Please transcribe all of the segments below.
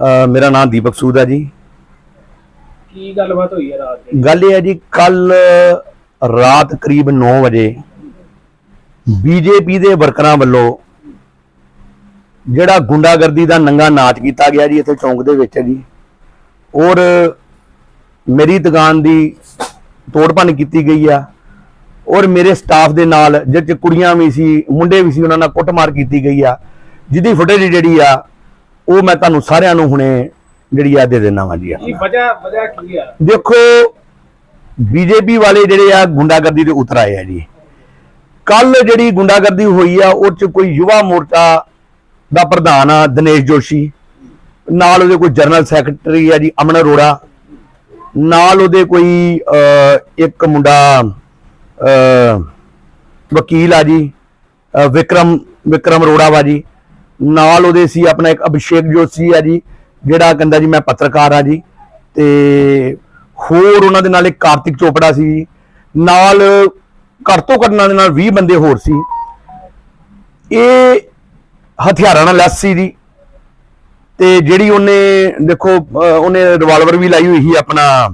ਅ, ਮੇਰਾ ਨਾਮ ਦੀਪਕ ਸੂਦ ਹੈ ਜੀ। ਕੀ ਗੱਲਬਾਤ ਹੋਈ ਹੈ ਰਾਤ ਦੀ? ਗੱਲ ਇਹ ਹੈ ਜੀ ਕੱਲ ਰਾਤ ਕਰੀਬ 9 ਵਜੇ ਬੀਜੇਪੀ ਦੇ ਵਰਕਰਾਂ ਵੱਲੋਂ ਜਿਹੜਾ ਗੁੰਡਾਗਰਦੀ ਦਾ ਨੰਗਾ ਨਾਚ ਕੀਤਾ ਗਿਆ ਜੀ ਇੱਥੇ ਚੌਂਕ ਦੇ ਵਿੱਚ ਜੀ। ਔਰ ਮੇਰੀ ਦੁਕਾਨ ਦੀ ਤੋੜਪੰਨ ਕੀਤੀ ਗਈ ਆ। ਔਰ ਮੇਰੇ ਸਟਾਫ ਦੇ ਨਾਲ ਜਿਹਦੇ ਚ ਕੁੜੀਆਂ ਵੀ ਸੀ ਮੁੰਡੇ ਵੀ ਸੀ ਉਹਨਾਂ ਨਾਲ ਕੁੱਟਮਾਰ ਕੀਤੀ ਗਈ ਆ। ਜਿਹਦੀ ਫੁਟੇਜ ਜਿਹੜੀ ਆ ਉਹ ਮੈਂ ਤੁਹਾਨੂੰ ਸਾਰਿਆਂ ਨੂੰ ਹੁਣੇ ਜਿਹੜੀ ਆ ਦੇ ਦੇਣਾ ਵਾ ਜੀ। ਵਜ੍ਹਾ ਵਜ੍ਹਾ ਕੀ ਆ? ਦੇਖੋ ਬੀਜੇਪੀ ਵਾਲੇ ਜਿਹੜੇ ਆ ਗੁੰਡਾਗਰਦੀ ਦੇ ਉਤਰ ਆਏ ਆ ਜੀ। ਕੱਲ ਜਿਹੜੀ ਗੁੰਡਾਗਰਦੀ ਹੋਈ ਆ ਉਹ ਚ ਕੋਈ ਯੁਵਾ ਮੋਰਚਾ ਦਾ ਪ੍ਰਧਾਨ ਆ ਦਿਨੇਸ਼ ਜੋਸ਼ੀ। ਨਾਲ ਉਹਦੇ ਕੋਈ ਜਨਰਲ ਸੈਕਟਰੀ ਆ ਜੀ ਅਮਨ ਅਰੋੜਾ। ਨਾਲ ਉਹਦੇ ਕੋਈ ਇੱਕ ਮੁੰਡਾ ਵਕੀਲ ਆ ਜੀ ਵਿਕਰਮ ਵਿਕਰਮ ਅਰੋੜਾ ਵਾ ਜੀ। ਨਾਲ ਉਹਦੇ ਸੀ, ਆਪਣਾ ਇੱਕ ਅਭਿਸ਼ੇਕ ਜੋਸ਼ੀ ਆ ਜੀ, ਜਿਹੜਾ ਕਹਿੰਦਾ ਜੀ ਮੈਂ ਪੱਤਰਕਾਰ ਆ ਜੀ, ਤੇ ਹੋਰ ਉਹਨਾਂ ਦੇ ਨਾਲ ਇੱਕ ਕਾਰਤਿਕ ਚੋਪੜਾ ਸੀ ਜੀ। ਨਾਲ ਘੱਟ ਤੋਂ ਘੱਟ ਨਾਲ ਦੇ ਨਾਲ 20 ਬੰਦੇ ਹੋਰ ਸੀ ਇਹ ਹਥਿਆਰਾਂ ਨਾਲ ਲੈਸ ਸੀ ਜੀ, ਤੇ ਜਿਹੜੀ ਉਹਨੇ, ਦੇਖੋ ਉਹਨੇ ਰਿਵਾਲਵਰ ਵੀ ਲਾਈ ਹੋਈ ਸੀ ਆਪਣਾ,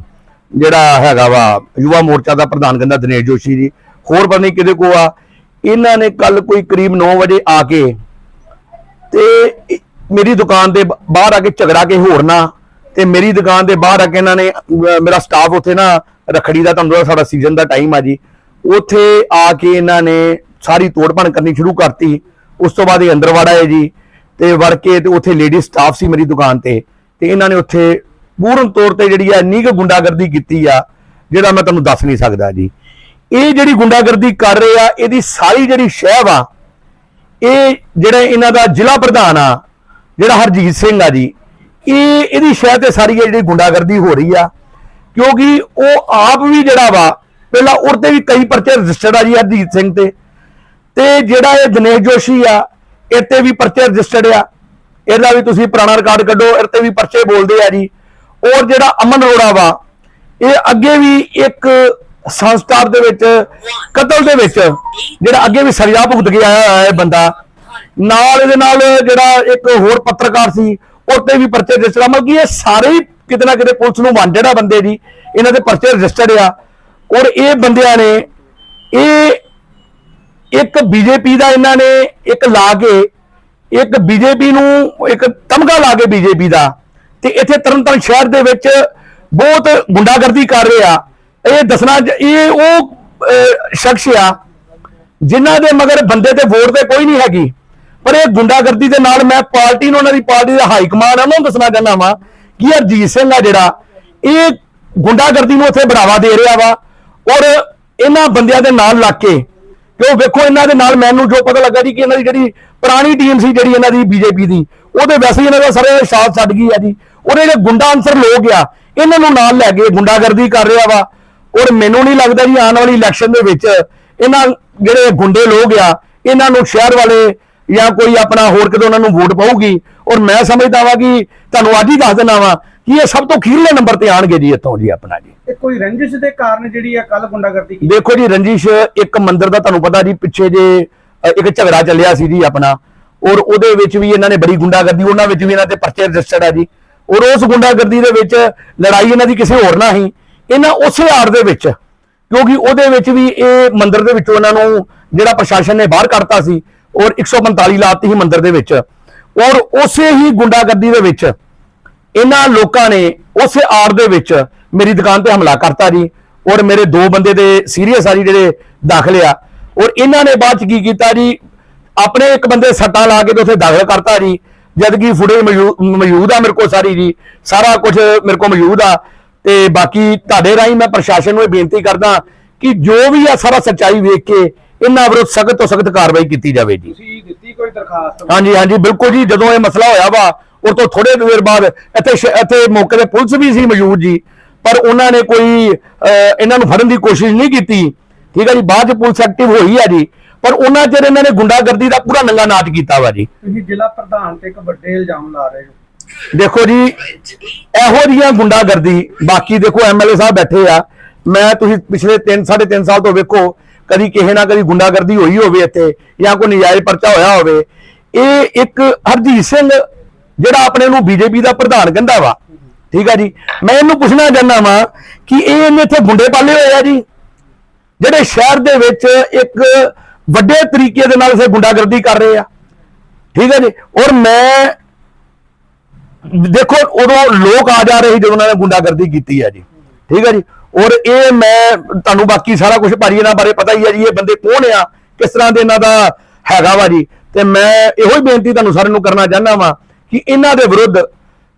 ਜਿਹੜਾ ਹੈਗਾ ਵਾ, ਯੁਵਾ ਮੋਰਚਾ ਦਾ ਪ੍ਰਧਾਨ ਕਹਿੰਦਾ ਦਿਨੇਸ਼ ਜੋਸ਼ੀ ਜੀ, ਹੋਰ ਪਤਾ ਨਹੀਂ ਕਿਹਦੇ ਕੋ ਆ ਇਹਨਾਂ ਨੇ ਕੱਲ ਕੋਈ ਕਰੀਬ 9 ਵਜੇ ਆ ਕੇ ਤੇ ਮੇਰੀ ਦੁਕਾਨ ਦੇ ਬਾਹਰ ਆ ਕੇ ਝਗੜਾ ਕੇ ਹੋਰਨਾ ਤੇ ਮੇਰੀ ਦੁਕਾਨ ਦੇ ਬਾਹਰ ਆ ਕੇ ਇਹਨਾਂ ਨੇ ਮੇਰਾ ਸਟਾਫ ਉੱਥੇ ਨਾ ਰਖੜੀ ਦਾ ਤੁਹਾਨੂੰ ਪਤਾ ਸਾਡਾ ਸੀਜ਼ਨ ਦਾ ਟਾਈਮ ਆ ਜੀ। ਉੱਥੇ ਆ ਕੇ ਇਹਨਾਂ ਨੇ ਸਾਰੀ ਤੋੜਪਣ ਕਰਨੀ ਸ਼ੁਰੂ ਕਰਤੀ। ਉਸ ਤੋਂ ਬਾਅਦ ਇਹ ਅੰਦਰ ਵੜ ਆਏ ਜੀ, ਤੇ ਵੜ ਕੇ ਤੇ ਉੱਥੇ ਲੇਡੀ ਸਟਾਫ ਸੀ ਮੇਰੀ ਦੁਕਾਨ ਤੇ। ਤੇ ਇਹਨਾਂ ਨੇ ਉੱਥੇ ਪੂਰਨ ਤੌਰ ਤੇ ਜਿਹੜੀ ਆ ਇੰਨੀ ਕੁ ਗੁੰਡਾਗਰਦੀ ਕੀਤੀ ਆ, ਜਿਹੜਾ ਮੈਂ ਤੁਹਾਨੂੰ ਦੱਸ ਨਹੀਂ ਸਕਦਾ ਜੀ। ਇਹ ਜਿਹੜੀ ਗੁੰਡਾਗਰਦੀ ਕਰ ਰਹੇ ਆ, ਇਹਦੀ ਸਾਰੀ ਜਿਹੜੀ ਸ਼ਹਿਬ ਆ ਇਹ ਜਿਹੜਾ ਇਹਨਾਂ ਦਾ ਜ਼ਿਲ੍ਹਾ ਪ੍ਰਧਾਨ ਆ, ਜਿਹੜਾ ਹਰਜੀਤ ਸਿੰਘ ਆ ਜੀ, ਇਹ ਇਹਦੀ ਸ਼ਾਇਦ ਤੇ ਸਾਰੀ ਇਹ ਜਿਹੜੀ ਗੁੰਡਾਗਰਦੀ ਹੋ ਰਹੀ ਆ, ਕਿਉਂਕਿ ਉਹ ਆਪ ਵੀ ਜਿਹੜਾ ਵਾ, ਪਹਿਲਾਂ ਉਹਦੇ ਵੀ ਕਈ ਪਰਚੇ ਰਜਿਸਟਰਡ ਆ ਜੀ ਹਰਜੀਤ ਸਿੰਘ ਤੇ ਤੇ ਜਿਹੜਾ ਇਹ ਦਿਨੇਸ਼ ਜੋਸ਼ੀ ਆ, ਇਹ ਤੇ ਵੀ ਪਰਚੇ ਰਜਿਸਟਰਡ ਆ। ਇਹਦਾ ਵੀ ਤੁਸੀਂ ਪੁਰਾਣਾ ਰਿਕਾਰਡ ਕੱਢੋ, ਇਹ ਤੇ ਵੀ ਪਰਚੇ ਬੋਲਦੇ ਆ ਜੀ। ਔਰ ਜਿਹੜਾ ਅਮਨ ਅਰੋੜਾ ਵਾ, ਇਹ ਅੱਗੇ ਵੀ ਇੱਕ ਸੰਸਕਾਰ ਦੇ ਵਿੱਚ, ਕਤਲ ਦੇ ਵਿੱਚ, ਜਿਹੜਾ ਅੱਗੇ ਵੀ ਸਜ਼ਾ ਭੁਗਤ ਕੇ ਆਇਆ ਹੋਇਆ ਹੈ ਬੰਦਾ, ਨਾਲ ਇਹਦੇ ਨਾਲ ਜਿਹੜਾ ਇੱਕ ਹੋਰ ਪੱਤਰਕਾਰ ਸੀ ਉਹ ਤੇ ਵੀ ਪਰਚੇ ਰਜਿਸਟਰ ਮਤਲਬ ਕਿ ਇਹ ਸਾਰੇ ਹੀ ਕਿਤੇ ਨਾ ਕਿਤੇ ਪੁਲਿਸ ਨੂੰ ਵਾਂਟਡ ਆ ਬੰਦੇ ਜੀ ਇਹਨਾਂ ਦੇ ਪਰਚੇ ਰਜਿਸਟਰਡ ਆ। ਔਰ ਇਹ ਬੰਦਿਆਂ ਨੇ, ਇਹ ਇੱਕ ਬੀਜੇਪੀ ਦਾ ਇਹਨਾਂ ਨੇ ਇੱਕ ਲਾ ਕੇ, ਇੱਕ ਬੀਜੇਪੀ ਨੂੰ ਇੱਕ ਤਮਗਾ ਲਾ ਕੇ ਬੀਜੇਪੀ ਦਾ। ਤੇ ਇੱਥੇ ਤਰਨਤਾਰਨ ਸ਼ਹਿਰ ਦੇ ਵਿੱਚ ਬਹੁਤ ਗੁੰਡਾਗਰਦੀ ਕਰ ਰਹੇ। ਆ ਇਹ ਦੱਸਣਾ ਇਹ ਉਹ ਸ਼ਖਸ ਆ, ਜਿਨ੍ਹਾਂ ਦੇ ਮਗਰ ਬੰਦੇ ਤੇ ਵੋਟ ਤੇ ਕੋਈ ਨਹੀਂ ਹੈਗੀ। ਪਰ ਇਹ ਗੁੰਡਾਗਰਦੀ ਦੇ ਨਾਲ ਮੈਂ ਪਾਰਟੀ ਨੂੰ ਉਹਨਾਂ ਦੀ ਪਾਰਟੀ ਦਾ ਹਾਈ ਕਮਾਂਡ ਆ, ਉਹਨਾਂ ਨੂੰ ਦੱਸਣਾ ਚਾਹੁੰਦਾ ਵਾਂ ਕਿ ਹਰਜੀਤ ਸਿੰਘ ਆ ਜਿਹੜਾ, ਇਹ ਗੁੰਡਾਗਰਦੀ ਨੂੰ ਉੱਥੇ ਬੜਾਵਾ ਦੇ ਰਿਹਾ ਵਾ ਔਰ ਇਹਨਾਂ ਬੰਦਿਆਂ ਦੇ ਨਾਲ ਲੱਗ ਕੇ, ਕਿਉਂ ਵੇਖੋ ਇਹਨਾਂ ਦੇ ਨਾਲ ਮੈਨੂੰ ਜੋ ਪਤਾ ਲੱਗਾ ਜੀ ਕਿ ਇਹਨਾਂ ਦੀ ਜਿਹੜੀ ਪੁਰਾਣੀ ਟੀਮ ਸੀ ਜਿਹੜੀ ਇਹਨਾਂ ਦੀ ਬੀਜੇਪੀ ਦੀ, ਉਹਦੇ ਵੈਸੇ ਹੀ ਇਹਨਾਂ ਦਾ ਸਾਰੇ ਸਾਥ ਛੱਡ ਗਈ ਆ ਜੀ। ਉਹਦੇ ਜਿਹੜੇ ਗੁੰਡਾ ਅੰਸਰ ਲੋਕ ਆ, ਇਹਨਾਂ ਨੂੰ ਨਾਲ ਲੈ ਕੇ ਗੁੰਡਾਗਰਦੀ ਕਰ ਰਿਹਾ ਵਾ। ਔਰ ਮੈਨੂੰ ਨਹੀਂ ਲੱਗਦਾ ਜੀ ਆਉਣ ਵਾਲੀ ਇਲੈਕਸ਼ਨ ਦੇ ਵਿੱਚ ਇਹਨਾਂ ਜਿਹੜੇ ਗੁੰਡੇ ਲੋਕ ਆ ਇਹਨਾਂ ਨੂੰ ਸ਼ਹਿਰ ਵਾਲੇ ਜਾਂ ਕੋਈ ਆਪਣਾ ਹੋਰ ਕਿਤੇ ਉਹਨਾਂ ਨੂੰ ਵੋਟ ਪਾਊਗੀ। ਔਰ ਮੈਂ ਸਮਝਦਾ ਵਾਂ ਕਿ ਤੁਹਾਨੂੰ ਅੱਜ ਹੀ ਦੱਸ ਦੇਣਾ ਵਾਂ ਕਿ ਇਹ ਸਭ ਤੋਂ ਖੀਰਲੇ ਨੰਬਰ ਤੇ ਆਣਗੇ ਜੀ ਇੱਥੋਂ ਜੀ ਆਪਣਾ ਜੀ। ਇਹ ਕੋਈ ਰੰਜਿਸ਼ ਦੇ ਕਾਰਨ ਜਿਹੜੀ ਆ ਕੱਲ ਗੁੰਡਾਗਰਦੀ ਕੀਤੀ? ਦੇਖੋ ਜੀ ਰੰਜੀਸ਼ ਇੱਕ ਮੰਦਿਰ ਦਾ ਤੁਹਾਨੂੰ ਪਤਾ ਜੀ ਪਿੱਛੇ ਜੇ ਇੱਕ ਝਗੜਾ ਚੱਲਿਆ ਸੀ ਜੀ ਆਪਣਾ। ਔਰ ਉਹਦੇ ਵਿੱਚ ਵੀ ਇਹਨਾਂ ਨੇ ਬੜੀ ਗੁੰਡਾਗਰਦੀ ਉਹਨਾਂ ਵਿੱਚ ਵੀ ਇਹਨਾਂ ਤੇ ਪਰਚੇ ਰਜਿਸਟਰਡ ਆ ਜੀ। ਔਰ ਉਸ ਗੁੰਡਾਗਰਦੀ ਦੇ ਵਿੱਚ ਲੜਾਈ ਇਹਨਾਂ ਦੀ ਕਿਸੇ ਹੋਰ ਨਾਲ ਹੀ ਇਹਨਾਂ ਉਸੇ ਆੜ ਦੇ ਵਿੱਚ, ਕਿਉਂਕਿ ਉਹਦੇ ਵਿੱਚ ਵੀ ਇਹ ਮੰਦਿਰ ਦੇ ਵਿੱਚੋਂ ਇਹਨਾਂ ਨੂੰ ਜਿਹੜਾ ਪ੍ਰਸ਼ਾਸਨ ਨੇ ਬਾਹਰ ਕੱਢਤਾ ਸੀ, ਔਰ 145 ਲਾਤੀ ਸੀ ਮੰਦਿਰ ਦੇ ਵਿੱਚ। ਔਰ ਉਸੇ ਹੀ ਗੁੰਡਾਗਰਦੀ ਦੇ ਵਿੱਚ ਇਹਨਾਂ ਲੋਕਾਂ ਨੇ ਉਸੇ ਆੜ ਦੇ ਵਿੱਚ ਮੇਰੀ ਦੁਕਾਨ ਤੇ ਹਮਲਾ ਕਰਤਾ ਜੀ, ਔਰ ਮੇਰੇ ਦੋ ਬੰਦੇ ਦੇ ਸੀਰੀਅਸ ਆ ਜੀ ਜਿਹੜੇ ਦਾਖਲ ਆ। ਔਰ ਇਹਨਾਂ ਨੇ ਬਾਅਦ ਚ ਕੀ ਕੀਤਾ ਜੀ, ਆਪਣੇ ਇੱਕ ਬੰਦੇ ਸੱਟਾਂ ਲਾ ਕੇ ਤੇ ਉੱਥੇ ਦਾਖਲ ਕਰਤਾ ਜੀ, ਜਦ ਕਿ ਫੁਟੇਜ ਮੌਜੂਦ ਆ ਮੇਰੇ ਕੋਲ ਸਾਰੀ ਜੀ, ਸਾਰਾ ਕੁਝ ਮੇਰੇ ਕੋਲ ਮੌਜੂਦ ਆ। ਤੇ ਬਾਕੀ ਤੁਹਾਡੇ ਰਾਹੀਂ ਮੈਂ ਪ੍ਰਸ਼ਾਸਨ ਨੂੰ ਇਹ ਬੇਨਤੀ ਕਰਦਾ ਕਿ ਜੋ ਵੀ ਆ ਸਾਰਾ ਸੱਚਾਈ ਵੇਖ ਕੇ ਇਹਨਾਂ ਵਿਰੁੱਧ ਸਖਤ ਤੋਂ ਸਖਤ ਕਾਰਵਾਈ ਕੀਤੀ ਜਾਵੇ ਜੀ। ਤੁਸੀਂ ਦਿੱਤੀ ਕੋਈ ਦਰਖਾਸਤ? ਹਾਂਜੀ ਹਾਂਜੀ ਬਿਲਕੁਲ ਜੀ ਜਦੋਂ ਇਹ ਮਸਲਾ ਹੋਇਆ ਵਾ ਉਹ ਤੋਂ ਥੋੜੇ ਦੇਰ ਬਾਅਦ ਇੱਥੇ ਇੱਥੇ ਮੌਕੇ ਤੇ ਪੁਲਿਸ ਵੀ ਸੀ ਮੌਜੂਦ ਜੀ ਪਰ ਉਹਨਾਂ ਨੇ ਕੋਈ ਇਹਨਾਂ ਨੂੰ ਫੜਨ ਦੀ ਕੋਸ਼ਿਸ਼ ਨਹੀਂ ਕੀਤੀ। ਠੀਕ ਹੈ ਜੀ ਬਾਅਦ ਚ ਪੁਲਿਸ ਐਕਟਿਵ ਹੋਈ ਆ ਜੀ ਪਰ ਉਹਨਾਂ ਚਿਰ ਇਹਨਾਂ ਨੇ ਗੁੰਡਾਗਰਦੀ ਦਾ ਪੂਰਾ ਨੰਗਾ ਨਾਚ ਕੀਤਾ ਵਾ ਜੀ। ਤੁਸੀਂ ਜ਼ਿਲ੍ਹਾ ਪ੍ਰਧਾਨ ਤੇ ਇੱਕ ਵੱਡੇ ਇਲਜ਼ਾਮ ਲਾ ਰਹੇ ਹੋ। ਦੇਖੋ ਜੀ, ਇਹੋ ਜਿਹੀਆਂ ਗੁੰਡਾਗਰਦੀ, ਬਾਕੀ ਦੇਖੋ ਐਮਐਲਏ ਸਾਹਿਬ ਬੈਠੇ ਆ, ਮੈਂ ਤੁਸੀਂ ਪਿਛਲੇ 3 3.5 ਸਾਲ ਤੋਂ ਵੇਖੋ, ਕਦੀ ਕਿਸੇ ਨਾ ਕਦੀ ਗੁੰਡਾਗਰਦੀ ਹੋਈ ਹੋਵੇ ਇੱਥੇ, ਜਾਂ ਕੋਈ ਨਜਾਇਜ਼ ਪਰਚਾ ਹੋਇਆ ਹੋਵੇ, ਇਹ ਇੱਕ ਹਰਜੀਤ ਸਿੰਘ, ਜਿਹੜਾ ਆਪਣੇ ਨੂੰ ਬੀਜੇਪੀ ਦਾ ਪ੍ਰਧਾਨ ਕਹਿੰਦਾ ਵਾ, ਠੀਕ ਆ ਜੀ, ਮੈਂ ਇਹਨੂੰ ਪੁੱਛਣਾ ਚਾਹੁੰਦਾ ਵਾਂ ਕਿ ਇਹ ਇਹਨੇ ਇੱਥੇ ਗੁੰਡੇ ਪਾਲੇ ਹੋਏ ਆ ਜੀ? ਜਿਹੜੇ ਸ਼ਹਿਰ ਦੇ ਵਿੱਚ ਇੱਕ ਵੱਡੇ ਤਰੀਕੇ ਦੇ ਨਾਲ ਸੇ ਗੁੰਡਾਗਰਦੀ ਕਰ ਰਹੇ ਆ, ਠੀਕ ਹੈ ਜੀ, ਔਰ ਮੈਂ ਦੇਖੋ, ਉਦੋਂ ਲੋਕ ਆ ਜਾ ਰਹੇ ਸੀ ਜਦੋਂ ਉਹਨਾਂ ਨੇ ਗੁੰਡਾਗਰਦੀ ਕੀਤੀ ਹੈ ਜੀ। ਠੀਕ ਹੈ ਜੀ? ਔਰ ਇਹ ਮੈਂ ਤੁਹਾਨੂੰ ਬਾਕੀ ਸਾਰਾ ਕੁਝ ਭਾਜੀ ਇਹਨਾਂ ਬਾਰੇ ਪਤਾ ਹੀ ਹੈ ਜੀ, ਇਹ ਬੰਦੇ ਕੌਣ ਆ, ਕਿਸ ਤਰ੍ਹਾਂ ਦੇ ਇਹਨਾਂ ਦਾ ਹੈਗਾ ਵਾ ਜੀ। ਤੇ ਮੈਂ ਇਹੋ ਹੀ ਬੇਨਤੀ ਤੁਹਾਨੂੰ ਸਾਰਿਆਂ ਨੂੰ ਕਰਨਾ ਚਾਹੁੰਦਾ ਵਾਂ ਕਿ ਇਹਨਾਂ ਦੇ ਵਿਰੁੱਧ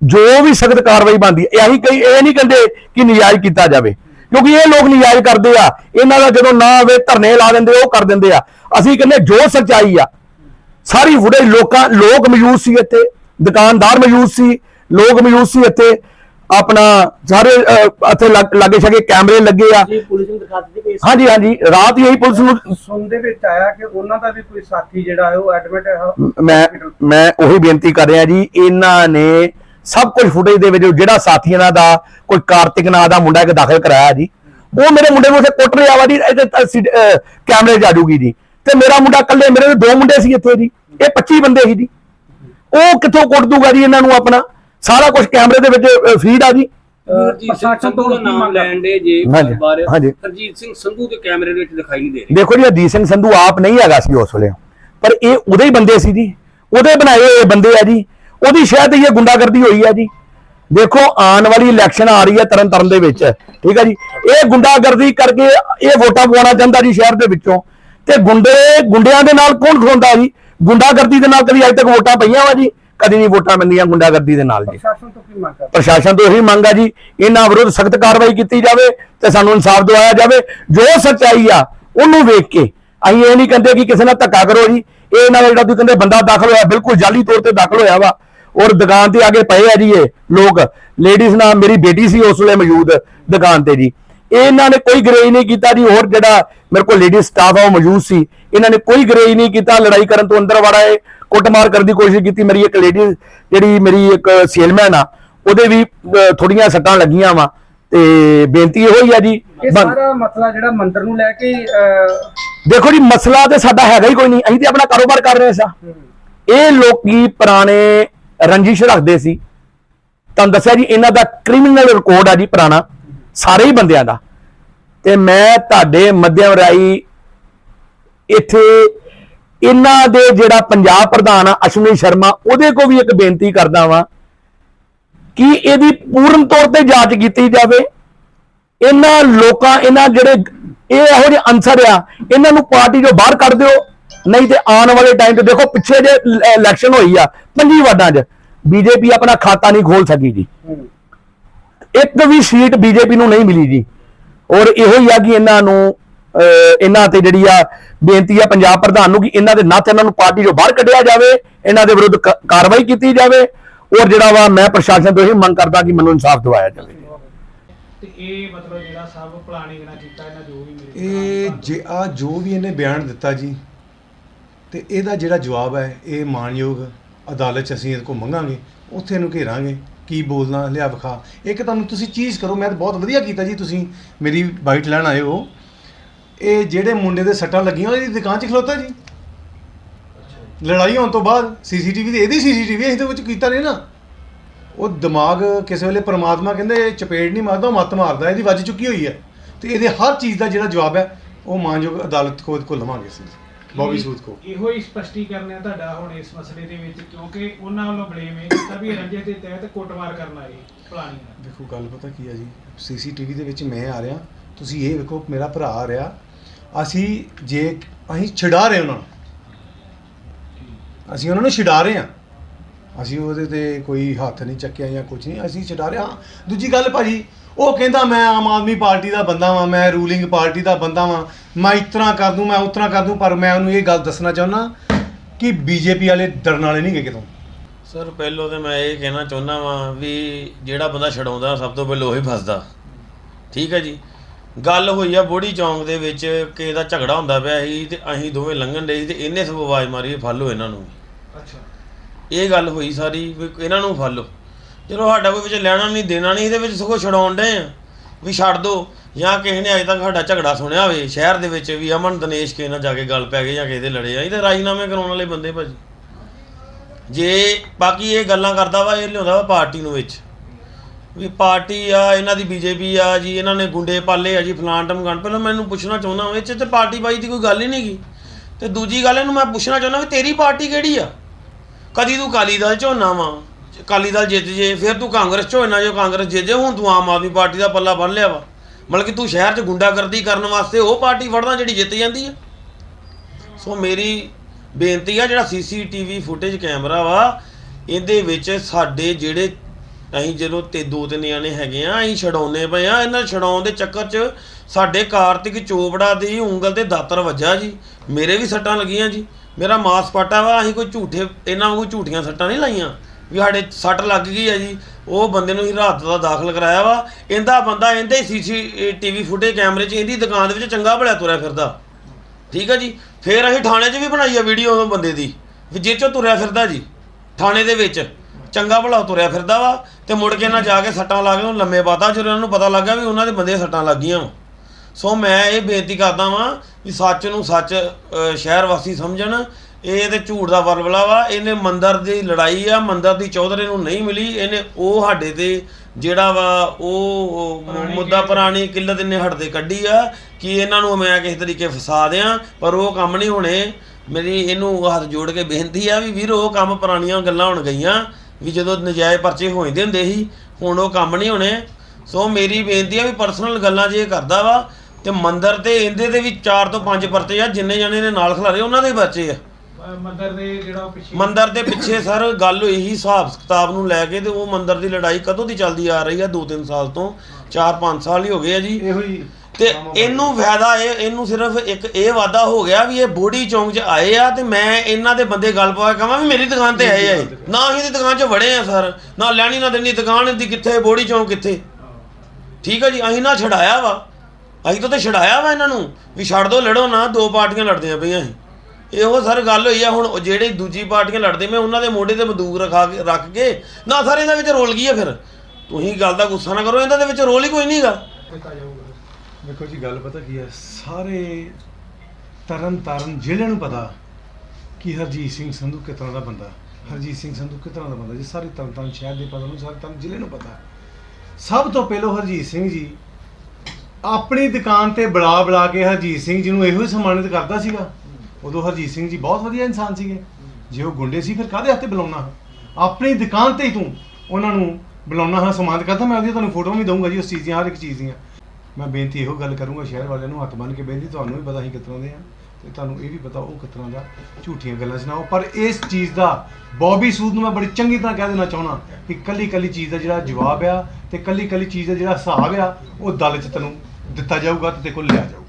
ਜੋ ਵੀ ਸਖਤ ਕਾਰਵਾਈ ਬਣਦੀ ਹੈ ਇਹੀ ਕਈ ਇਹ ਨਹੀਂ ਕਹਿੰਦੇ ਕਿ ਨਜਾਇਜ਼ ਕੀਤਾ ਜਾਵੇ। ਕਿਉਂਕਿ ਇਹ ਲੋਕ ਨਜਾਇਜ਼ ਕਰਦੇ ਆ। ਇਹਨਾਂ ਦਾ ਜਦੋਂ ਨਾ ਆਵੇ, ਧਰਨੇ ਲਾ ਦਿੰਦੇ, ਉਹ ਕਰ ਦਿੰਦੇ ਆ। ਅਸੀਂ ਕਹਿੰਦੇ ਜੋ ਸੱਚਾਈ ਆ, ਸਾਰੀ ਫੁਟੇਜ ਲੋਕਾਂ, ਲੋਕ ਮੌਜੂਦ ਸੀ ਇੱਥੇ। ਦੁਕਾਨਦਾਰ ਮੌਜੂਦ ਸੀ ਲੋਕ ਮੌਜੂਦ ਸੀ ਇੱਥੇ ਆਪਣਾ ਸਾਰੇ ਇੱਥੇ ਲੱਗ- ਛਾਗੇ ਕੈਮਰੇ ਲੱਗੇ ਆ। ਜੀ ਪੁਲਿਸ ਨੂੰ ਦਿਖਾ ਦਿੱਤੀ ਕੋਈ ਹਾਂਜੀ ਹਾਂਜੀ ਰਾਤ ਹੀ ਇਹੀ ਪੁਲਿਸ ਨੂੰ। ਸੁਣ ਦੇ ਵਿੱਚ ਆਇਆ ਕਿ ਉਹਨਾਂ ਦਾ ਵੀ ਕੋਈ ਸਾਥੀ ਜਿਹੜਾ ਹੈ ਉਹ ਐਡਮਿਟ ਹੈ ਮੈਂ ਮੈਂ ਉਹੀ ਬੇਨਤੀ ਕਰ ਰਿਹਾ ਜੀ ਇਹਨਾਂ ਨੇ ਸਭ ਕੁਝ ਫੁਟੇਜ ਦੇ ਵਿੱਚ ਜਿਹੜਾ ਸਾਥੀ ਇਹਨਾਂ ਦਾ ਕੋਈ ਕਾਰਤਿਕ ਨਾਂ ਦਾ ਮੁੰਡਾ ਇੱਕ ਦਾਖਲ ਕਰਾਇਆ ਜੀ ਉਹ ਮੇਰੇ ਮੁੰਡੇ ਨੂੰ ਉੱਥੇ ਕੁੱਟ ਰਿਹਾ ਵਾ ਜੀ ਇਹਦੇ ਕੈਮਰੇ 'ਚ ਆ ਜੀ। ਤੇ ਮੇਰਾ ਮੁੰਡਾ ਇਕੱਲੇ ਮੇਰੇ ਦੇ ਦੋ ਮੁੰਡੇ ਸੀ ਇੱਥੇ ਜੀ ਇਹ 25 ਬੰਦੇ ਸੀ ਜੀ। ਉਹ ਕਿੱਥੋਂ ਕੁੱਟ ਦੂਗਾ ਜੀ ਇਹਨਾਂ ਨੂੰ ਆਪਣਾ? ਸਾਰਾ ਕੁਝ ਕੈਮਰੇ ਦੇ ਵਿੱਚ ਫੀਡ ਆ ਜੀ। ਹਰਜੀਤ ਸਿੰਘ ਪ੍ਰਸ਼ਾਸਨ ਸੰਧੂ ਤੋਂ ਦਾ ਕੀ ਨਾਮ ਮੰਗ ਲੈਣ ਦੇ ਜੇ ਹਾਂਜੀ, ਬਾਰੇ ਹਾਂਜੀ। ਹਰਜੀਤ ਸਿੰਘ ਸੰਧੂ ਦੇ ਕੈਮਰੇ ਦੇ ਵਿੱਚ ਦਿਖਾਈ ਨਹੀਂ ਦੇ ਰਹੇ। ਦੇਖੋ ਜੀ ਅਦੀਪ ਸਿੰਘ ਸੰਧੂ ਆਪ ਨਹੀਂ ਹੈਗਾ ਸੀ ਉਸ ਵੇਲੇ। ਪਰ ਇਹ ਉਹਦੇ ਹੀ ਬੰਦੇ ਸੀ ਜੀ। ਉਹਦੇ ਬਣਾਏ ਹੋਏ ਬੰਦੇ ਆ ਜੀ। ਉਹਦੀ ਸ਼ਾਇਦ ਇਹ ਗੁੰਡਾਗਰਦੀ ਹੋਈ ਆ ਜੀ। ਦੇਖੋ ਆਉਣ ਵਾਲੀ ਇਲੈਕਸ਼ਨ ਆ ਰਹੀ ਹੈ ਤਰਨ ਤਾਰਨ ਦੇ ਵਿੱਚ। ਠੀਕ ਹੈ ਜੀ? ਇਹ ਗੁੰਡਾਗਰਦੀ ਕਰਕੇ ਇਹ ਵੋਟਾਂ ਪਵਾਉਣਾ ਚਾਹੁੰਦਾ ਜੀ ਸ਼ਹਿਰ ਦੇ ਵਿੱਚੋਂ। ਤੇ ਗੁੰਡੇ ਗੁੰਡਿਆਂ ਦੇ ਨਾਲ ਕੌਣ ਖਲੋਂਦਾ ਜੀ? ਗੁੰਡਾਗਰਦੀ ਦੇ ਨਾਲ ਕਦੀ ਅੱਜ ਤੱਕ ਵੋਟਾਂ ਪਈਆਂ ਵਾ ਜੀ? ਕਦੀ ਨਹੀਂ ਵੋਟਾਂ ਪੈਂਦੀਆਂ ਗੁੰਡਾਗਰਦੀ ਦੇ ਨਾਲ ਜੀ। ਪ੍ਰਸ਼ਾਸਨ ਤੋਂ ਕੀ ਮੰਗ ਕਰਦੇ? ਪ੍ਰਸ਼ਾਸਨ ਤੋਂ ਇਹੀ ਮੰਗ ਆ ਜੀ ਇਹਨਾਂ ਵਿਰੁੱਧ ਸਖਤ ਕਾਰਵਾਈ ਕੀਤੀ ਜਾਵੇ ਤੇ ਸਾਨੂੰ ਇਨਸਾਫ ਦਿਵਾਇਆ ਜਾਵੇ। ਜੋ ਸੱਚਾਈ ਆ ਉਹਨੂੰ ਵੇਖ ਕੇ ਅਸੀਂ ਇਹ ਨਹੀਂ ਕਹਿੰਦੇ ਕਿ ਕਿਸੇ ਨਾਲ ਧੱਕਾ ਕਰੋ ਜੀ। ਇਹ ਨਾਲ ਜਿਹੜਾ ਤੁਸੀਂ ਕਹਿੰਦੇ ਬੰਦਾ ਦਾਖਲ ਹੋਇਆ ਬਿਲਕੁਲ ਜਾਲੀ ਤੌਰ ਤੇ ਦਾਖਲ ਹੋਇਆ ਵਾ। ਔਰ ਦੁਕਾਨ ਤੇ ਆ ਕੇ ਪਏ ਆ ਜੀ ਇਹ ਲੋਕ। ਲੇਡੀਜ਼ ਨਾਲ ਮੇਰੀ ਬੇਟੀ ਸੀ ਉਸ ਵੇਲੇ ਮੌਜੂਦ ਦੁਕਾਨ ਤੇ ਜੀ। ਇਹਨਾਂ ਨੇ ਕੋਈ ਗਰੇਜ ਨਹੀਂ ਕੀਤਾ ਜੀ। ਹੋਰ ਜਿਹੜਾ ਮੇਰੇ ਕੋਲ ਲੇਡੀ ਸਟਾਫ ਆ ਉਹ ਮੌਜੂਦ ਸੀ। ਇਹਨਾਂ ਨੇ ਕੋਈ ਗਰੇਜ ਨਹੀਂ ਕੀਤਾ। ਲੜਾਈ ਕਰਨ ਤੋਂ ਅੰਦਰ ਵੜਾ ਇਹ ਕੁੱਟਮਾਰ ਕਰਨ ਦੀ ਕੋਸ਼ਿਸ਼ ਕੀਤੀ। ਮੇਰੀ ਇੱਕ ਲੇਡੀ ਜਿਹੜੀ ਮੇਰੀ ਇੱਕ ਸੇਲਮੈਨ ਆ ਉਹਦੇ ਵੀ ਥੋੜੀਆਂ ਸੱਟਾਂ ਲੱਗੀਆਂ ਵਾ। ਤੇ ਬੇਨਤੀ ਇਹੋ ਹੀ ਆ ਜੀ। ਇਹ ਸਾਰਾ ਮਸਲਾ ਜਿਹੜਾ ਮੰਦਰ ਨੂੰ ਲੈ ਕੇ ਦੇਖੋ ਜੀ ਮਸਲਾ ਤੇ ਸਾਡਾ ਹੈਗਾ ਹੀ ਕੋਈ ਨਹੀਂ। ਅਸੀਂ ਤੇ ਆਪਣਾ ਕਾਰੋਬਾਰ ਕਰ ਰਹੇ ਸਾਂ। ਇਹ ਲੋਕੀ ਪੁਰਾਣੇ ਰੰਜਿਸ਼ ਰੱਖਦੇ ਸੀ। ਤੁਹਾਨੂੰ ਦੱਸਿਆ ਜੀ ਇਹਨਾਂ ਦਾ ਕ੍ਰਿਮੀਨਲ ਰਿਕਾਰਡ ਆ ਜੀ ਪੁਰਾਣਾ। ਸਾਰੇ ਹੀ ਬੰਦਿਆਂ ਦਾ। ਤੇ ਮੈਂ ਤੁਹਾਡੇ ਮੱਧਿਅਮ ਰਾਈ ਇੱਥੇ ਇਹਨਾਂ ਦੇ ਜਿਹੜਾ ਪੰਜਾਬ ਪ੍ਰਧਾਨ ਆ, ਅਸ਼ਵਨੀ ਸ਼ਰਮਾ, ਉਹਦੇ ਕੋ ਵੀ ਇੱਕ ਬੇਨਤੀ ਕਰਦਾ ਵਾਂ ਕਿ ਇਹਦੀ ਪੂਰਨ ਤੌਰ ਤੇ ਜਾਂਚ ਕੀਤੀ ਜਾਵੇ। ਇਹਨਾਂ ਲੋਕਾਂ, ਇਹਨਾਂ ਜਿਹੜੇ ਇਹ ਇਹੋ ਜਿਹੇ ਅਨਸਰ ਆ, ਇਹਨਾਂ ਨੂੰ ਪਾਰਟੀ ਚੋਂ ਬਾਹਰ ਕੱਢ ਦਿਓ। ਨਹੀਂ ਤੇ ਆਉਣ ਵਾਲੇ ਟਾਈਮ ਤੇ ਦੇਖੋ, ਪਿੱਛੇ ਜੇ ਇਲੈਕਸ਼ਨ ਹੋਈ ਆ, ਪੰਜੀ ਵਾਰਡਾਂ 'ਚ। ਬੀਜੇਪੀ ਆਪਣਾ ਖਾਤਾ ਨਹੀਂ ਖੋਲ ਸਕੀ ਜੀ। ਇੱਕ ਵੀ ਸੀਟ ਬੀਜੇਪੀ ਨੂੰ ਨਹੀਂ ਮਿਲੀ ਜੀ। ਔਰ ਇਹੋ ਹੀ ਆ ਕਿ ਇਹਨਾਂ ਨੂੰ ਇਹਨਾਂ ਤੇ ਜਿਹੜੀ ਆ ਬੇਨਤੀ ਆ ਪੰਜਾਬ ਪ੍ਰਧਾਨ ਨੂੰ ਕਿ ਇਹਨਾਂ ਦੇ ਨੱਥ ਇਹਨਾਂ ਨੂੰ ਪਾਰਟੀ ਚੋਂ ਬਾਹਰ ਕੱਢਿਆ ਜਾਵੇ ਇਹਨਾਂ ਦੇ ਵਿਰੁੱਧ ਕ- ਕਾਰਵਾਈ ਕੀਤੀ ਜਾਵੇ ਔਰ ਜਿਹੜਾ ਵਾ ਮੈਂ ਪ੍ਰਸ਼ਾਸਨ ਤੋਂ ਇਹ ਮੰਗ ਕਰਦਾ ਕਿ ਮੈਨੂੰ ਇਨਸਾਫ ਦਿਵਾਇਆ ਜਾਵੇ। ਤੇ ਇਹ ਮਤਲਬ ਜਿਹੜਾ ਸਭ ਪਲਾਨਿੰਗ ਨਾਲ ਕੀਤਾ ਇਹਨਾਂ ਜੋ ਵੀ ਮੇਰੇ ਇਹ ਜੇ ਆ ਜੋ ਵੀ ਇਹਨੇ ਬਿਆਨ ਦਿੱਤਾ ਜੀ ਤੇ ਇਹਦਾ ਜਿਹੜਾ ਜਵਾਬ ਹੈ ਇਹ ਮਾਨਯੋਗ ਅਦਾਲਤ 'ਚ ਅਸੀਂ ਇਹਦੇ ਕੋਲ ਮੰਗਾਂਗੇ ਉੱਥੇ ਇਹਨੂੰ ਘੇਰਾਂਗੇ। ਕੀ ਬੋਲਣਾ ਲਿਆ ਵਿਖਾ। ਇੱਕ ਤੁਹਾਨੂੰ ਤੁਸੀਂ ਚੀਜ਼ ਕਰੋ ਮੈਂ ਤਾਂ ਬਹੁਤ ਵਧੀਆ ਕੀਤਾ ਜੀ ਤੁਸੀਂ ਮੇਰੀ ਬਾਈਟ ਲੈਣ ਆਏ ਹੋ। ਇਹ ਜਿਹੜੇ ਮੁੰਡੇ ਦੇ ਸੱਟਾਂ ਲੱਗੀਆਂ ਉਹ ਇਹਦੀ ਦੁਕਾਨ 'ਚ ਖਲੋਤਾ ਜੀ। ਲੜਾਈ ਹੋਣ ਤੋਂ ਬਾਅਦ ਸੀਸੀਟੀਵੀ ਤੇ ਇਹਦੀ ਸੀਸੀਟੀਵੀ ਅਸੀਂ ਤਾਂ ਕੁਝ ਕੀਤਾ ਨਹੀਂ ਨਾ। ਉਹ ਦਿਮਾਗ ਕਿਸੇ ਵੇਲੇ ਪ੍ਰਮਾਤਮਾ ਕਹਿੰਦੇ ਚਪੇੜ ਨਹੀਂ ਮਾਰਦਾ ਉਹ ਮੱਤ ਮਾਰਦਾ ਇਹਦੀ ਵੱਜ ਚੁੱਕੀ ਹੋਈ ਹੈ। ਤੇ ਇਹਦੇ ਹਰ ਚੀਜ਼ ਦਾ ਜਿਹੜਾ ਜਵਾਬ ਹੈ ਉਹ ਮਾਨਯੋਗ ਅਦਾਲਤ ਕੋਲ ਕੋਲ ਲਵਾਂਗੇ ਅਸੀਂ। ਬੌਬੀ ਸੂਦ ਕੋ ਇਹੋ ਹੀ ਸਪਸ਼ਟੀਕਰਨ ਹੈ ਤੁਹਾਡਾ ਹੁਣ ਇਸ ਮਸਲੇ ਦੇ ਵਿੱਚ ਕਿਉਂਕਿ ਉਹਨਾਂ ਵੱਲੋਂ ਬਲੇਮ ਇਹ ਕੀਤਾ ਵੀ ਰੰਜੇ ਦੇ ਤਹਿਤ ਕੁੱਟਮਾਰ ਕਰਨਾ ਇਹ ਪਲਾਨਿੰਗ ਨਾਲ। ਦੇਖੋ ਗੱਲ ਪਤਾ ਕੀ ਹੈ ਜੀ? ਸੀਸੀਟੀਵੀ ਦੇ ਵਿੱਚ ਮੈਂ ਆ ਰਿਹਾ ਤੁਸੀਂ ਇਹ ਵੇਖੋ ਮੇਰਾ ਭਰਾ ਆ ਰਿਹਾ। ਅਸੀਂ ਜੇ ਅਸੀਂ ਛਡਾ ਰਹੇ ਉਹਨਾਂ ਨੂੰ। ਅਸੀਂ ਉਹਨਾਂ ਨੂੰ ਛਡਾ ਰਹੇ ਹਾਂ। ਅਸੀਂ ਉਹਦੇ ਤੇ ਕੋਈ ਹੱਥ ਨਹੀਂ ਚੱਕਿਆ ਜਾਂ ਕੁਝ ਨਹੀਂ ਅਸੀਂ ਛਡਾ ਰਹੇ ਹਾਂ। ਦੂਜੀ ਗੱਲ ਭਾਜੀ ਉਹ ਕਹਿੰਦਾ ਮੈਂ ਆਮ ਆਦਮੀ ਪਾਰਟੀ ਦਾ ਬੰਦਾ ਵਾਂ ਮੈਂ ਰੂਲਿੰਗ ਪਾਰਟੀ ਦਾ ਬੰਦਾ ਵਾਂ। ਮੈਂ ਇਤਨਾ ਕਰ ਦੂੰ ਮੈਂ ਉਤਨਾ ਕਰ ਦੂੰ ਪਰ ਮੈਂ ਉਹਨੂੰ ਇਹ ਗੱਲ ਦੱਸਣਾ ਚਾਹੁੰਦਾ ਕਿ ਬੀਜੇਪੀ ਵਾਲੇ ਡਰਨ ਵਾਲੇ ਨਹੀਂ ਗਏ ਕਿਤੋਂ? ਸਰ ਪਹਿਲੋਂ ਤੇ ਮੈਂ ਇਹ ਕਹਿਣਾ ਚਾਹੁੰਦਾ ਵਾਂ ਵੀ ਜਿਹੜਾ ਬੰਦਾ ਛਡਾਉਂਦਾ ਸਭ ਤੋਂ ਪਹਿਲਾਂ ਉਹੀ ਫਸਦਾ। ਠੀਕ ਹੈ ਜੀ? ਗੱਲ ਹੋਈ ਆ ਬੋੜੀ ਚੌਂਕ ਦੇ ਵਿੱਚ ਕਿਸੇ ਦਾ ਝਗੜਾ ਹੁੰਦਾ ਪਿਆ ਸੀ ਤੇ ਅਸੀਂ ਦੋਵੇਂ ਲੰਘਣ ਦੇ ਸੀ ਤੇ ਇਹਨੇ ਸਭ ਆਵਾਜ਼ ਮਾਰੀ ਫਾਲੋ ਇਹਨਾਂ ਨੂੰ। ਅੱਛਾ। ਇਹ ਗੱਲ ਹੋਈ ਸਾਰੀ ਵੀ ਇਹਨਾਂ ਨੂੰ ਫਾਲੋ ਚਲੋ ਸਾਡਾ ਕੋਈ ਵਿੱਚ ਲੈਣਾ ਨਹੀਂ ਦੇਣਾ ਨਹੀਂ ਇਹਦੇ ਵਿੱਚ ਸਗੋਂ ਛਡਾਉਣ ਦੇ ਆ ਵੀ ਛੱਡ ਦੋ। ਜਾਂ ਕਿਸੇ ਨੇ ਅਜੇ ਤੱਕ ਸਾਡਾ ਝਗੜਾ ਸੁਣਿਆ ਹੋਵੇ, ਸ਼ਹਿਰ ਦੇ ਵਿੱਚ ਵੀ ਅਮਨ ਦਨੇਸ਼ ਕਿਸੇ ਨਾਲ ਜਾ ਕੇ ਗੱਲ ਪੈ ਗਈ ਜਾਂ ਕਿਸੇ ਦੇ ਲੜੇ ਆ ਇਹ ਤਾਂ ਰਾਜੀਨਾਮੇ ਕਰਾਉਣ ਵਾਲੇ ਬੰਦੇ ਭਾਜੀ। ਜੇ ਬਾਕੀ ਇਹ ਗੱਲਾਂ ਕਰਦਾ ਵਾ, ਇਹ ਲਿਆਉਂਦਾ ਵਾ ਪਾਰਟੀ ਨੂੰ ਵਿੱਚ। ਵੀ ਪਾਰਟੀ ਆ, ਇਹਨਾਂ ਦੀ ਬੀਜੇਪੀ ਆ ਜੀ, ਇਹਨਾਂ ਨੇ ਗੁੰਡੇ ਪਾਲੇ ਆ ਜੀ, ਫਲਾਣ ਟਮਗਣ ਪਹਿਲਾਂ ਮੈਨੂੰ ਪੁੱਛਣਾ ਚਾਹੁੰਦਾ ਹਾਂ ਇਹ 'ਚ ਤੇ ਪਾਰਟੀ ਬਾਈ ਦੀ ਕੋਈ ਗੱਲ ਹੀ ਨਹੀਂ ਨਹੀਂਗੀ ਤੇ ਦੂਜੀ ਗੱਲ ਇਹਨੂੰ ਮੈਂ ਪੁੱਛਣਾ ਚਾਹੁੰਦਾ ਵੀ ਤੇਰੀ ਪਾਰਟੀ ਕਿਹੜੀ ਆ? ਕਦੀ ਤੂੰ ਕਾਲੀ ਦਲ ਝੋਨਾ ਵਾ ਕਾਲੀ ਦਲ ਜਿੱਤ ਜੇ, ਫਿਰ ਤੂੰ ਕਾਂਗਰਸ ਝੋਨਾ ਹੋਣਾ, ਜੋ ਕਾਂਗਰਸ ਜਿੱਤ ਜੇ, ਹੁਣ ਤੂੰ ਆਮ ਆਦਮੀ ਪਾਰਟੀ ਦਾ ਪੱਲਾ ਬੰਨ ਲਿਆ ਵਾ। ਮਤਲਬ ਕਿ ਤੂੰ ਸ਼ਹਿਰ 'ਚ ਗੁੰਡਾਗਰਦੀ ਕਰਨ ਵਾਸਤੇ ਉਹ ਪਾਰਟੀ ਫੜਦਾ ਜਿਹੜੀ ਜਿੱਤ ਜਾਂਦੀ ਹੈ ਸੋ ਮੇਰੀ ਬੇਨਤੀ ਆ ਜਿਹੜਾ ਸੀਸੀਟੀਵੀ ਫੁਟੇਜ ਕੈਮਰਾ ਵਾ, ਇਹਦੇ ਵਿੱਚ ਸਾਡੇ ਜਿਹੜੇ ਅਸੀਂ ਜਦੋਂ ਤੇ ਦੋ ਤਿੰਨ ਜਾਣੇ ਹੈਗੇ ਆ, ਅਸੀਂ ਛਡਾਉਨੇ ਪਏ ਆ। ਇਹਨਾਂ ਛਡਾਉਣ ਦੇ ਚੱਕਰ 'ਚ ਸਾਡੇ ਕਾਰਤਿਕ ਚੋਪੜਾ ਦੀ ਉਂਗਲ ਤੇ ਦਾਤਰ ਵੱਜਾ ਜੀ। ਮੇਰੇ ਵੀ ਸੱਟਾਂ ਲੱਗੀਆਂ ਜੀ। ਮੇਰਾ ਮਾਸ ਪਾਟਾ ਵਾ, ਅਸੀਂ ਕੋਈ ਝੂਠੇ, ਇਹਨਾਂ ਵਾਂਗੂ ਝੂਠੀਆਂ ਸੱਟਾਂ ਨਹੀਂ ਲਾਈਆਂ। ਵੀ ਸਾਡੇ ਸੱਟ ਲੱਗ ਗਈ ਆ ਜੀ। ਉਹ ਬੰਦੇ ਨੂੰ ਹੀ ਰਾਤ ਦਾ ਦਾਖਲ ਕਰਾਇਆ ਵਾ। ਇਹਦਾ ਬੰਦਾ ਇਹਦੇ ਹੀ ਸੀਸੀਟੀਵੀ ਫੁਟੇਜ ਕੈਮਰੇ 'ਚ, ਇਹਦੀ ਦੁਕਾਨ ਦੇ ਵਿੱਚ ਚੰਗਾ ਭਲਿਆ ਤੁਰਿਆ ਫਿਰਦਾ। ਠੀਕ ਹੈ ਜੀ? ਫਿਰ ਅਸੀਂ ਥਾਣੇ 'ਚ ਵੀ ਬਣਾਈ ਆ ਵੀਡੀਓ ਉਹ ਬੰਦੇ ਦੀ। ਵੀ ਜਿਹ 'ਚੋਂ ਤੁਰਿਆ ਫਿਰਦਾ ਜੀ, ਥਾਣੇ ਦੇ ਵਿੱਚ। ਚੰਗਾ ਭਲਾ ਤੁਰਿਆ ਫਿਰਦਾ ਵਾ ਤੇ ਮੁੜ ਕੇ ਇਹਨਾਂ ਜਾ ਕੇ ਸੱਟਾਂ ਲਾ ਕੇ ਉਹਨੂੰ ਲੰਮੇ ਪਾਤਾ ਜਦੋਂ ਉਹਨਾਂ ਨੂੰ ਪਤਾ ਲੱਗਾ ਵੀ ਉਹਨਾਂ ਦੇ ਬੰਦੇ ਸੱਟਾਂ ਲੱਗੀਆਂ ਵਾ। ਸੋ ਮੈਂ ਇਹ ਬੇਨਤੀ ਕਰਦਾ ਵਾਂ ਵੀ ਸੱਚ ਨੂੰ ਸੱਚ ਸ਼ਹਿਰ ਵਾਸੀ ਸਮਝਣ ਇਹ ਤੇ ਝੂਠ ਦਾ ਵਰਵਲਾ ਵਾ ਇਹਨੇ ਮੰਦਰ ਦੀ ਲੜਾਈ ਆ ਮੰਦਰ ਦੀ ਚੌਧਰੇ ਨੂੰ ਨਹੀਂ ਮਿਲੀ ਇਹਨੇ ਉਹ ਸਾਡੇ ਤੇ ਜਿਹੜਾ ਵਾ ਉਹ ਮੁੱਦਾ ਪੁਰਾਣੀ ਕਿੱਲਤ ਇਹਨੇ ਹਟਦੇ ਕੱਢੀ ਆ ਕਿ ਇਹਨਾਂ ਨੂੰ ਮੈਂ ਕਿਸੇ ਤਰੀਕੇ ਫਸਾ ਦਿਆਂ ਪਰ ਉਹ ਕੰਮ ਨਹੀਂ ਹੋਣੇ। ਮੇਰੀ ਇਹਨੂੰ ਹੱਥ ਜੋੜ ਕੇ ਬੇਨਤੀ ਆ ਵੀ ਵੀਰ ਉਹ ਕੰਮ ਪੁਰਾਣੀਆਂ ਗੱਲਾਂ ਹੁਣ ਗਈਆਂ ਵੀ ਜਦੋਂ ਨਜਾਇਜ਼ ਪਰਚੇ ਹੋ ਜਾਂਦੇ ਹੁੰਦੇ ਸੀ ਹੁਣ ਉਹ ਕੰਮ ਨਹੀਂ ਹੋਣੇ। ਸੋ ਮੇਰੀ ਬੇਨਤੀ ਆ ਵੀ ਪਰਸਨਲ ਗੱਲਾਂ ਜੇ ਕਰਦਾ ਵਾ ਤੇ ਮੰਦਰ ਤੇ ਇਹਦੇ ਦੇ ਵੀ 4 ਤੋਂ 5 ਪਰਚੇ ਆ ਜਿੰਨੇ ਜਣੇ ਨੇ ਨਾਲ ਖਿਲਾਰੇ ਉਹਨਾਂ ਦੇ ਪਰਚੇ ਆ। ਮੰਦਰ ਦੇ ਜਿਹੜਾ ਪਿੱਛੇ ਮੰਦਰ ਦੇ ਪਿੱਛੇ ਸਰ ਗੱਲ ਹੋਈ ਸੀ ਹਿਸਾਬ ਕਿਤਾਬ ਨੂੰ ਲੈ ਕੇ ਤੇ ਉਹ ਮੰਦਰ ਦੀ ਲੜਾਈ ਕਦੋਂ ਦੀ ਚੱਲਦੀ ਆ ਰਹੀ ਆ? 2-3 ਸਾਲ ਤੋਂ 4-5 ਸਾਲ ਹੀ ਹੋ ਗਏ ਆ ਜੀ। ਇਹੋ ਹੀ ਤੇ ਇਹਨੂੰ ਫਾਇਦਾ ਇਹ ਇਹਨੂੰ ਸਿਰਫ ਇੱਕ ਇਹ ਵਾਦਾ ਹੋ ਗਿਆ ਵੀ ਇਹ ਬੋੜੀ ਚੌਂਕ 'ਚ ਆਏ ਆ ਤੇ ਮੈਂ ਇਹਨਾਂ ਦੇ ਬੰਦੇ ਗੱਲ ਪਾ ਕੇ ਕਹਾਂ ਵੀ ਮੇਰੀ ਦੁਕਾਨ ਤੇ ਆਏ ਆ ਇਹ। ਨਾ ਹੀ ਦੀ ਦੁਕਾਨ 'ਚ ਵੜੇ ਆ ਸਰ ਨਾ ਲੈਣੀ ਨਾ ਦੇਣੀ ਦੁਕਾਨ ਦੀ ਕਿੱਥੇ ਬੋੜੀ ਚੌਂਕ ਕਿੱਥੇ? ਠੀਕ ਹੈ ਜੀ ਅਸੀਂ ਨਾ ਛਡਾਇਆ ਵਾ। ਅਸੀਂ ਤਾਂ ਤੇ ਛਡਾਇਆ ਵਾ ਇਹਨਾਂ ਨੂੰ ਵੀ ਛੱਡ ਦੋ ਲੜੋ ਨਾ ਦੋ ਪਾਰਟੀਆਂ ਲੜਦੀਆਂ ਪਈਆਂ ਅਸੀਂ ਇਹੋ ਸਰ ਗੱਲ ਹੋਈ ਆ, ਹੁਣ ਜਿਹੜੇ ਦੂਜੀ ਪਾਰਟੀਆਂ ਲੜਦੇ, ਮੈਂ ਉਹਨਾਂ ਦੇ ਮੋਢੇ ਤੇ ਬੰਦੂਕ ਰਖਾ ਕੇ, ਰੱਖ ਕੇ, ਨਾ ਸਰ ਇਹਨਾਂ ਵਿੱਚ ਰੋਲ ਗਈ ਆ ਫਿਰ? ਤੁਸੀਂ ਗੱਲ ਦਾ ਗੁੱਸਾ ਨਾ ਕਰੋ, ਇਹਨਾਂ ਦੇ ਵਿੱਚ ਰੋਲ ਹੀ ਕੋਈ ਨਹੀਂਗਾ ਦਿੱਤਾ ਦੇਖੋ ਜੀ, ਗੱਲ ਪਤਾ ਕੀ ਹੈ ਸਾਰੇ ਤਰਨ ਤਾਰਨ ਜ਼ਿਲ੍ਹੇ ਨੂੰ ਪਤਾ ਕਿ ਹਰਜੀਤ ਸਿੰਘ ਸੰਧੂ ਕਿਸ ਤਰ੍ਹਾਂ ਦਾ ਬੰਦਾ, ਹਰਜੀਤ ਸਿੰਘ ਸੰਧੂ ਕਿਸ ਤਰ੍ਹਾਂ ਦਾ ਬੰਦਾ, ਜੀ ਸਾਰੇ ਤਰਨ ਤਾਰਨ ਸ਼ਹਿਰ ਦੇ ਪਤਾ ਨੂੰ ਸਾਰੇ ਤਰਨ ਜ਼ਿਲ੍ਹੇ ਨੂੰ ਪਤਾ। ਸਭ ਤੋਂ ਪਹਿਲਾਂ ਹਰਜੀਤ ਸਿੰਘ ਜੀ ਆਪਣੀ ਦੁਕਾਨ ਤੇ ਬੁਲਾ ਬੁਲਾ ਕੇ ਹਰਜੀਤ ਸਿੰਘ ਜੀ ਨੂੰ ਇਹੋ ਹੀ ਸਨਮਾਨਿਤ ਕਰਦਾ ਸੀਗਾ। ਉਦੋਂ ਹਰਜੀਤ ਸਿੰਘ ਜੀ ਬਹੁਤ ਵਧੀਆ ਇਨਸਾਨ ਸੀਗੇ। ਜੇ ਉਹ ਗੁੰਡੇ ਸੀ, ਫਿਰ ਕਾਹਦੇ ਹੱਥੇ ਬੁਲਾਉਣਾ? ਆਪਣੀ ਦੁਕਾਨ ਤੇ ਹੀ ਤੂੰ ਉਹਨਾਂ ਨੂੰ ਬੁਲਾਉਣਾ ਹਾਂ ਸਨਮਾਨਿਤ ਕਰਦਾ, ਮੈਂ ਉਹਦੀ ਤੁਹਾਨੂੰ ਫੋਟੋਆਂ ਵੀ ਦਊਂਗਾ ਜੀ, ਉਸ ਚੀਜ਼ ਦੀਆਂ, ਹਰ ਇੱਕ ਚੀਜ਼ ਦੀਆਂ। ਮੈਂ ਬੇਨਤੀ ਇਹੋ ਗੱਲ ਕਰੂੰਗਾ, ਸ਼ਹਿਰ ਵਾਲਿਆਂ ਨੂੰ ਹੱਥ ਬੰਨ੍ਹ ਕੇ ਬੇਨਤੀ, ਤੁਹਾਨੂੰ ਵੀ ਪਤਾ ਸੀ ਕਿਸ ਤਰ੍ਹਾਂ ਦੇ ਆ ਤੇ ਤੁਹਾਨੂੰ ਇਹ ਵੀ ਪਤਾ ਉਹ ਕਿਸ ਤਰ੍ਹਾਂ ਦਾ ਝੂਠੀਆਂ ਗੱਲਾਂ ਸੁਣਾਓ। ਪਰ ਇਸ ਚੀਜ਼ ਦਾ ਬੌਬੀ ਸੂਦ ਨੂੰ ਮੈਂ ਬੜੀ ਚੰਗੀ ਤਰ੍ਹਾਂ ਕਹਿ ਦੇਣਾ ਚਾਹੁੰਦਾ ਕਿ ਕੱਲੀ ਕੱਲੀ ਚੀਜ਼ ਦਾ ਜਿਹੜਾ ਜਵਾਬ ਆ ਤੇ ਕੱਲੀ ਕੱਲੀ ਚੀਜ਼ ਦਾ ਜਿਹੜਾ ਹਿਸਾਬ ਆ, ਉਹ ਦਲ 'ਚ ਤੈਨੂੰ ਦਿੱਤਾ ਜਾਊਗਾ ਤੇ ਤੇ ਕੋਲ ਲਿਆ ਜਾਊਗਾ।